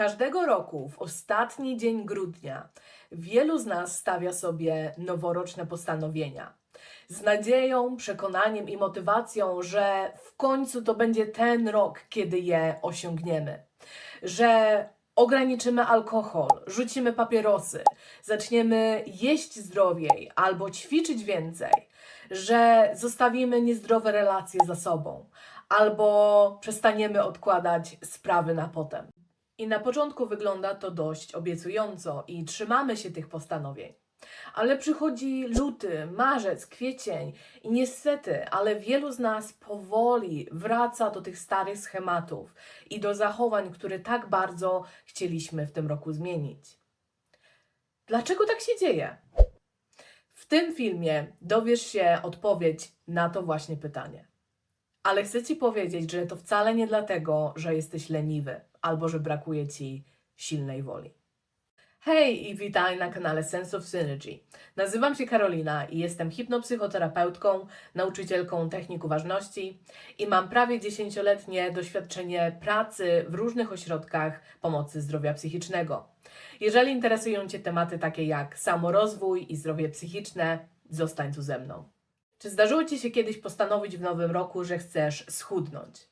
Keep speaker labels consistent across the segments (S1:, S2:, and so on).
S1: Każdego roku w ostatni dzień grudnia wielu z nas stawia sobie noworoczne postanowienia. Z nadzieją, przekonaniem i motywacją, że w końcu to będzie ten rok, kiedy je osiągniemy. Że ograniczymy alkohol, rzucimy papierosy, zaczniemy jeść zdrowiej albo ćwiczyć więcej, że zostawimy niezdrowe relacje za sobą albo przestaniemy odkładać sprawy na potem. I na początku wygląda to dość obiecująco i trzymamy się tych postanowień. Ale przychodzi luty, marzec, kwiecień i niestety, ale wielu z nas powoli wraca do tych starych schematów i do zachowań, które tak bardzo chcieliśmy w tym roku zmienić. Dlaczego tak się dzieje? W tym filmie dowiesz się odpowiedź na to właśnie pytanie. Ale chcę Ci powiedzieć, że to wcale nie dlatego, że jesteś leniwy albo że brakuje Ci silnej woli. Hej i witaj na kanale Sense of Synergy. Nazywam się Karolina i jestem hipnopsychoterapeutką, nauczycielką technik uważności i mam prawie 10-letnie doświadczenie pracy w różnych ośrodkach pomocy zdrowia psychicznego. Jeżeli interesują Cię tematy takie jak samorozwój i zdrowie psychiczne, zostań tu ze mną. Czy zdarzyło Ci się kiedyś postanowić w nowym roku, że chcesz schudnąć?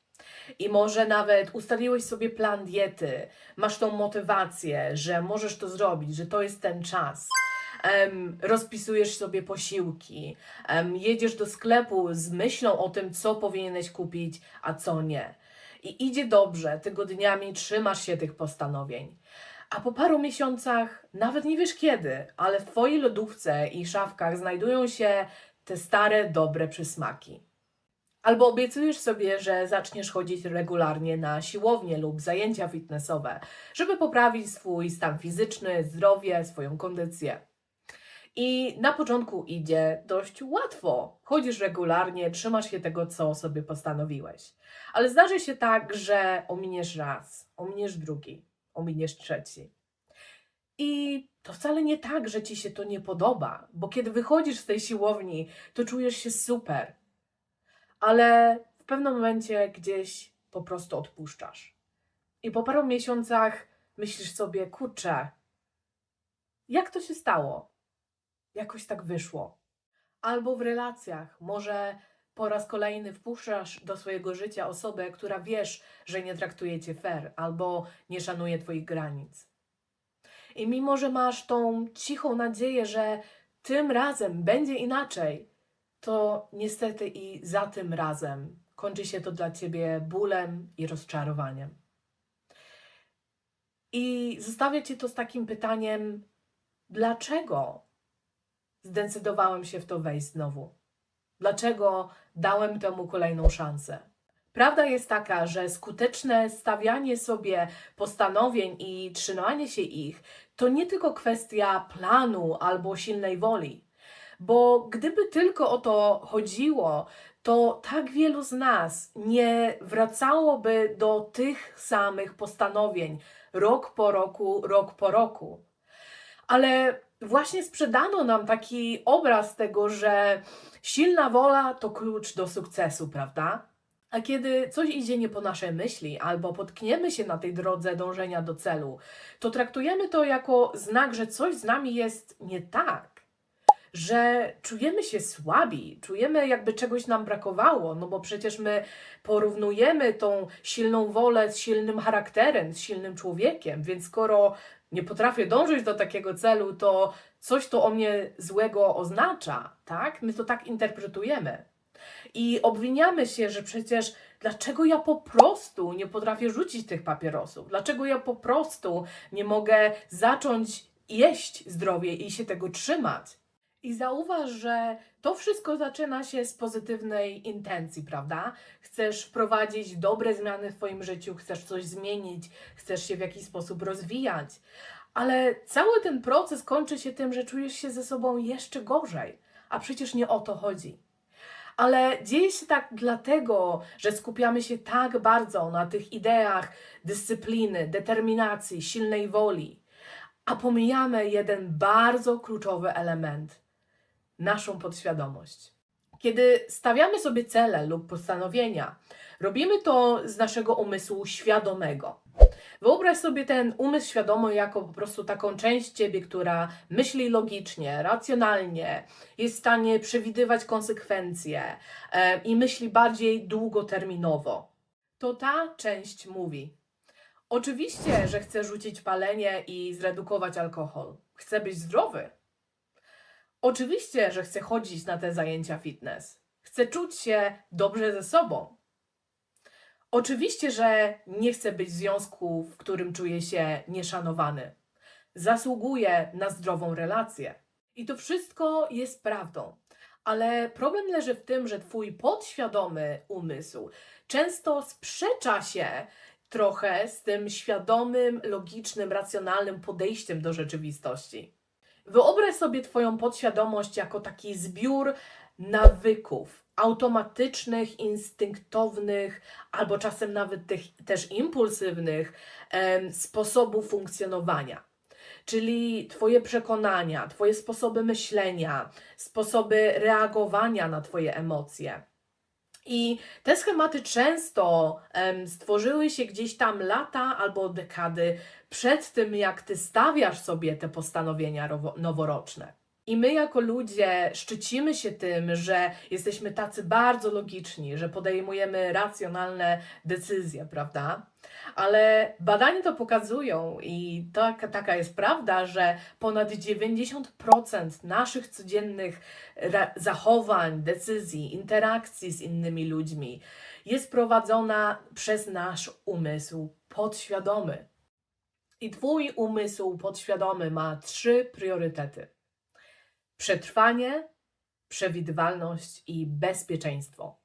S1: I może nawet ustaliłeś sobie plan diety, masz tą motywację, że możesz to zrobić, że to jest ten czas. Em, rozpisujesz sobie posiłki, em, jedziesz do sklepu z myślą o tym, co powinieneś kupić, a co nie. I idzie dobrze, tygodniami trzymasz się tych postanowień. A po paru miesiącach, nawet nie wiesz kiedy, ale w Twojej lodówce i szafkach znajdują się te stare, dobre przysmaki. Albo obiecujesz sobie, że zaczniesz chodzić regularnie na siłownię lub zajęcia fitnessowe, żeby poprawić swój stan fizyczny, zdrowie, swoją kondycję. I na początku idzie dość łatwo. Chodzisz regularnie, trzymasz się tego, co sobie postanowiłeś. Ale zdarzy się tak, że ominiesz raz, ominiesz drugi, ominiesz trzeci. I to wcale nie tak, że ci się to nie podoba, bo kiedy wychodzisz z tej siłowni, to czujesz się super. Ale w pewnym momencie gdzieś po prostu odpuszczasz. I po paru miesiącach myślisz sobie, kurczę, jak to się stało? Jakoś tak wyszło. Albo w relacjach, może po raz kolejny wpuszczasz do swojego życia osobę, która wiesz, że nie traktuje cię fair albo nie szanuje twoich granic. I mimo, że masz tą cichą nadzieję, że tym razem będzie inaczej, to niestety i za tym razem kończy się to dla ciebie bólem i rozczarowaniem. I zostawię cię to z takim pytaniem: dlaczego zdecydowałem się w to wejść znowu? Dlaczego dałem temu kolejną szansę? Prawda jest taka, że skuteczne stawianie sobie postanowień i trzymanie się ich to nie tylko kwestia planu albo silnej woli. Bo gdyby tylko o to chodziło, to tak wielu z nas nie wracałoby do tych samych postanowień rok po roku, rok po roku. Ale właśnie sprzedano nam taki obraz tego, że silna wola to klucz do sukcesu, prawda? A kiedy coś idzie nie po naszej myśli, albo potkniemy się na tej drodze dążenia do celu, to traktujemy to jako znak, że coś z nami jest nie tak. Że czujemy się słabi, czujemy jakby czegoś nam brakowało, no bo przecież my porównujemy tą silną wolę z silnym charakterem, z silnym człowiekiem, więc skoro nie potrafię dążyć do takiego celu, to coś to o mnie złego oznacza, tak? My to tak interpretujemy. I obwiniamy się, że przecież dlaczego ja po prostu nie potrafię rzucić tych papierosów? Dlaczego ja po prostu nie mogę zacząć jeść zdrowie i się tego trzymać? I zauważ, że to wszystko zaczyna się z pozytywnej intencji, prawda? Chcesz wprowadzić dobre zmiany w Twoim życiu, chcesz coś zmienić, chcesz się w jakiś sposób rozwijać, ale cały ten proces kończy się tym, że czujesz się ze sobą jeszcze gorzej, a przecież nie o to chodzi. Ale dzieje się tak dlatego, że skupiamy się tak bardzo na tych ideach dyscypliny, determinacji, silnej woli, a pomijamy jeden bardzo kluczowy element naszą podświadomość. Kiedy stawiamy sobie cele lub postanowienia, robimy to z naszego umysłu świadomego. Wyobraź sobie ten umysł świadomy jako po prostu taką część ciebie, która myśli logicznie, racjonalnie, jest w stanie przewidywać konsekwencje e, i myśli bardziej długoterminowo. To ta część mówi: Oczywiście, że chcę rzucić palenie i zredukować alkohol. Chcę być zdrowy. Oczywiście, że chcę chodzić na te zajęcia fitness. Chcę czuć się dobrze ze sobą. Oczywiście, że nie chcę być w związku, w którym czuję się nieszanowany. Zasługuję na zdrową relację. I to wszystko jest prawdą. Ale problem leży w tym, że twój podświadomy umysł często sprzecza się trochę z tym świadomym, logicznym, racjonalnym podejściem do rzeczywistości. Wyobraź sobie Twoją podświadomość jako taki zbiór nawyków, automatycznych, instynktownych, albo czasem nawet tych, też impulsywnych em, sposobów funkcjonowania. Czyli Twoje przekonania, Twoje sposoby myślenia, sposoby reagowania na Twoje emocje. I te schematy często stworzyły się gdzieś tam lata albo dekady przed tym, jak ty stawiasz sobie te postanowienia noworoczne. I my, jako ludzie, szczycimy się tym, że jesteśmy tacy bardzo logiczni, że podejmujemy racjonalne decyzje, prawda? Ale badania to pokazują, i taka, taka jest prawda, że ponad 90% naszych codziennych zachowań, decyzji, interakcji z innymi ludźmi jest prowadzona przez nasz umysł podświadomy. I Twój umysł podświadomy ma trzy priorytety: przetrwanie, przewidywalność i bezpieczeństwo.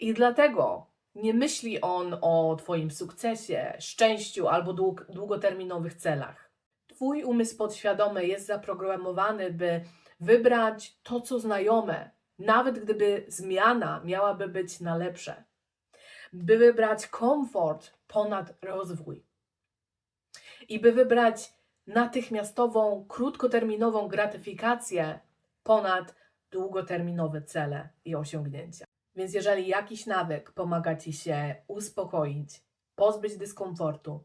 S1: I dlatego nie myśli on o Twoim sukcesie, szczęściu albo dług, długoterminowych celach. Twój umysł podświadomy jest zaprogramowany, by wybrać to, co znajome, nawet gdyby zmiana miałaby być na lepsze, by wybrać komfort ponad rozwój i by wybrać natychmiastową, krótkoterminową gratyfikację ponad długoterminowe cele i osiągnięcia. Więc jeżeli jakiś nawyk pomaga Ci się uspokoić, pozbyć dyskomfortu,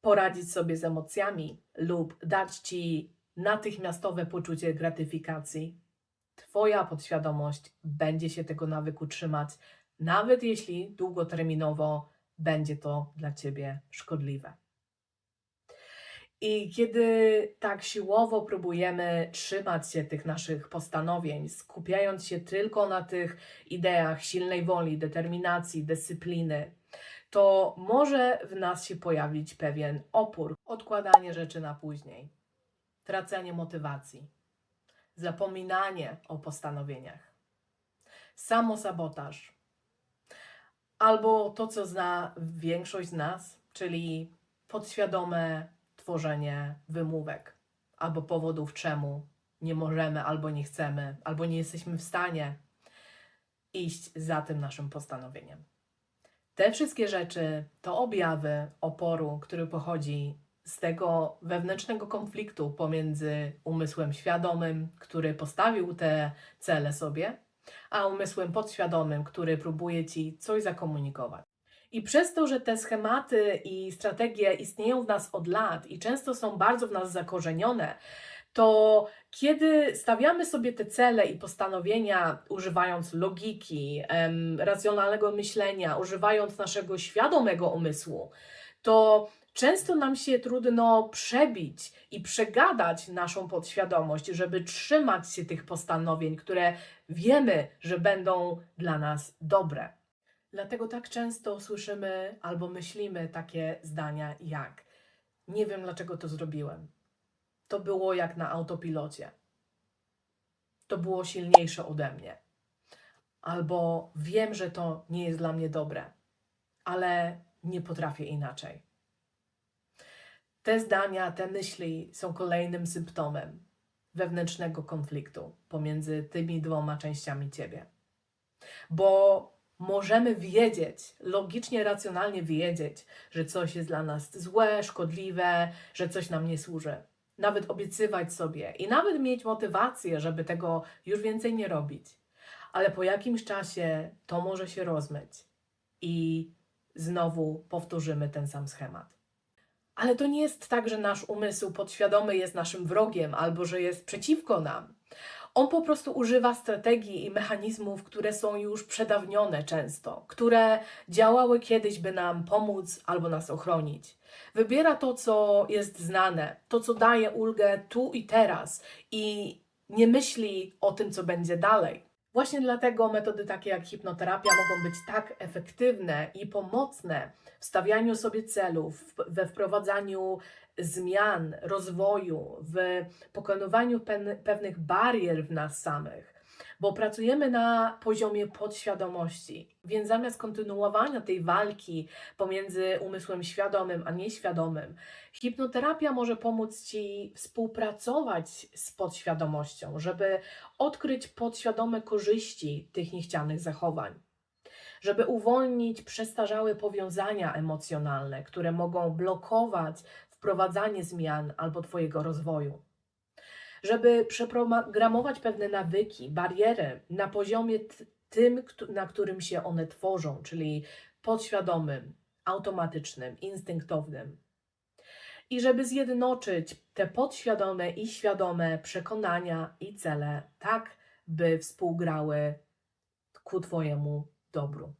S1: poradzić sobie z emocjami lub dać Ci natychmiastowe poczucie gratyfikacji, Twoja podświadomość będzie się tego nawyku trzymać, nawet jeśli długoterminowo będzie to dla Ciebie szkodliwe. I kiedy tak siłowo próbujemy trzymać się tych naszych postanowień, skupiając się tylko na tych ideach silnej woli, determinacji, dyscypliny, to może w nas się pojawić pewien opór, odkładanie rzeczy na później, tracenie motywacji, zapominanie o postanowieniach, samosabotaż, albo to, co zna większość z nas, czyli podświadome tworzenie wymówek albo powodów, czemu nie możemy, albo nie chcemy, albo nie jesteśmy w stanie iść za tym naszym postanowieniem. Te wszystkie rzeczy to objawy oporu, który pochodzi z tego wewnętrznego konfliktu pomiędzy umysłem świadomym, który postawił te cele sobie, a umysłem podświadomym, który próbuje ci coś zakomunikować. I przez to, że te schematy i strategie istnieją w nas od lat i często są bardzo w nas zakorzenione, to kiedy stawiamy sobie te cele i postanowienia, używając logiki, em, racjonalnego myślenia, używając naszego świadomego umysłu, to często nam się trudno przebić i przegadać naszą podświadomość, żeby trzymać się tych postanowień, które wiemy, że będą dla nas dobre. Dlatego tak często słyszymy albo myślimy takie zdania jak: Nie wiem, dlaczego to zrobiłem. To było jak na autopilocie. To było silniejsze ode mnie. Albo wiem, że to nie jest dla mnie dobre, ale nie potrafię inaczej. Te zdania, te myśli są kolejnym symptomem wewnętrznego konfliktu pomiędzy tymi dwoma częściami ciebie. Bo możemy wiedzieć, logicznie, racjonalnie wiedzieć, że coś jest dla nas złe, szkodliwe, że coś nam nie służy. Nawet obiecywać sobie i nawet mieć motywację, żeby tego już więcej nie robić. Ale po jakimś czasie to może się rozmyć i znowu powtórzymy ten sam schemat. Ale to nie jest tak, że nasz umysł podświadomy jest naszym wrogiem albo że jest przeciwko nam. On po prostu używa strategii i mechanizmów, które są już przedawnione często, które działały kiedyś, by nam pomóc albo nas ochronić. Wybiera to, co jest znane, to, co daje ulgę tu i teraz i nie myśli o tym, co będzie dalej. Właśnie dlatego metody takie jak hipnoterapia mogą być tak efektywne i pomocne w stawianiu sobie celów, we wprowadzaniu zmian, rozwoju, w pokonywaniu pewnych barier w nas samych, bo pracujemy na poziomie podświadomości. Więc zamiast kontynuowania tej walki pomiędzy umysłem świadomym a nieświadomym, hipnoterapia może pomóc Ci współpracować z podświadomością, żeby odkryć podświadome korzyści tych niechcianych zachowań. Żeby uwolnić przestarzałe powiązania emocjonalne, które mogą blokować wprowadzanie zmian albo Twojego rozwoju. Żeby przeprogramować pewne nawyki, bariery na poziomie tym, na którym się one tworzą, czyli podświadomym, automatycznym, instynktownym. I żeby zjednoczyć te podświadome i świadome przekonania i cele, tak by współgrały ku Twojemu dobru.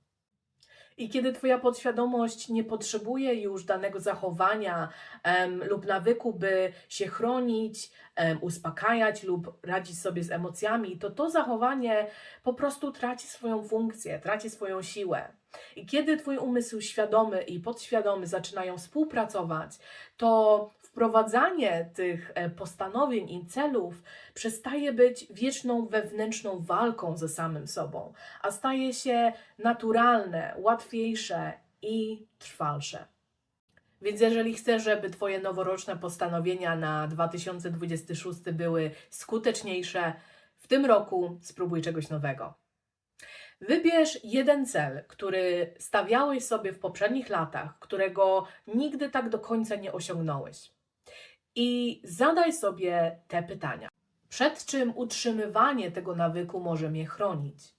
S1: I kiedy Twoja podświadomość nie potrzebuje już danego zachowania em, lub nawyku, by się chronić, em, uspokajać lub radzić sobie z emocjami, to to zachowanie po prostu traci swoją funkcję, traci swoją siłę. I kiedy Twój umysł świadomy i podświadomy zaczynają współpracować, to wprowadzanie tych e, postanowień i celów przestaje być wieczną wewnętrzną walką ze samym sobą, a staje się naturalne, łatwiejsze i trwalsze. Więc jeżeli chcesz, żeby Twoje noworoczne postanowienia na 2026 były skuteczniejsze, w tym roku spróbuj czegoś nowego. Wybierz jeden cel, który stawiałeś sobie w poprzednich latach, którego nigdy tak do końca nie osiągnąłeś. I zadaj sobie te pytania. Przed czym utrzymywanie tego nawyku może mnie chronić?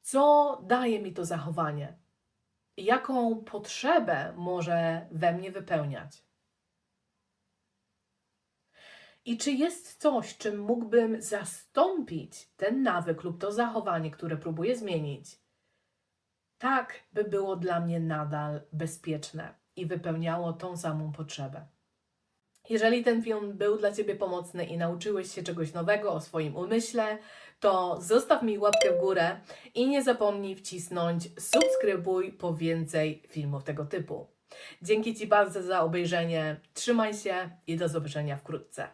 S1: Co daje mi to zachowanie? Jaką potrzebę może we mnie wypełniać? I czy jest coś, czym mógłbym zastąpić ten nawyk lub to zachowanie, które próbuję zmienić, tak by było dla mnie nadal bezpieczne i wypełniało tą samą potrzebę? Jeżeli ten film był dla Ciebie pomocny i nauczyłeś się czegoś nowego o swoim umyśle, to zostaw mi łapkę w górę i nie zapomnij wcisnąć subskrybuj po więcej filmów tego typu. Dzięki Ci bardzo za obejrzenie, trzymaj się i do zobaczenia wkrótce.